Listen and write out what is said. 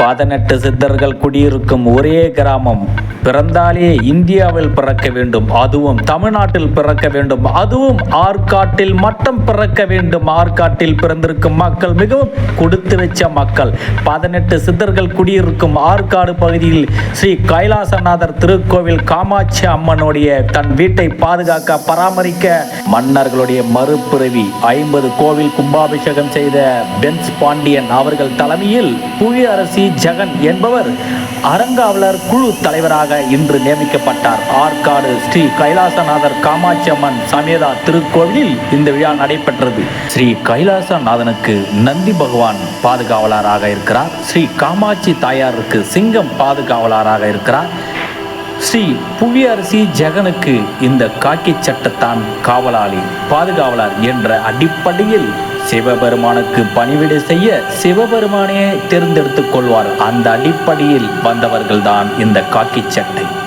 பதினெட்டு சித்தர்கள் குடியிருக்கும் ஒரே கிராமம். பிறந்தாலே இந்தியாவில் பிறக்க வேண்டும். அதுவும் தமிழ்நாட்டில் பிறக்க வேண்டும். அதுவும் ஆற்காட்டில் மட்டும் பிறக்க வேண்டும். ஆற்காட்டில் பிறந்திருக்கும் மக்கள் மிகவும் கொடுத்து வச்ச மக்கள். பதினெட்டு சித்தர்கள் குடியிருக்கும் ஆற்காடு பகுதியில் ஸ்ரீ கைலாசநாதர் திருக்கோவில் காமாட்சி அம்மனுடைய தன் வீட்டை பாதுகாக்க பராமரிக்க மன்னர்களுடைய மறுபிறவி ஐம்பது கோவில் கும்பாபிஷேகம் செய்த பென்ஸ் பாண்டியன் அவர்கள் தலைமையில் புவி அரசி ஜெகன் என்பவர் அறங்காவலர் குழு தலைவராக இன்று நியமிக்கப்பட்டார். ஆற்காடு ஸ்ரீ கைலாசநாதர் காமாட்சி அம்மன் சமேதா திருக்கோவிலில் இந்த விழா நடைபெற்றது. ஸ்ரீ கைலாசநாதனுக்கு நந்தி பகவான் பாதுகாவலராக இருக்கிறார். ஸ்ரீ காமாட்சி தாயாருக்கு சிங்கம் பாதுகாவலராக இருக்கிறார். ஸ்ரீ புவியரசி ஜெகனுக்கு இந்த காக்கி சட்டத்தான் காவலாளி பாதுகாவலர் என்ற அடிப்படையில் சிவபெருமானுக்கு பணிவிடை செய்ய சிவபெருமானே தேர்ந்தெடுத்துக் கொள்வார். அந்த அடிப்படையில் வந்தவர்கள்தான் இந்த காக்கி சட்டை.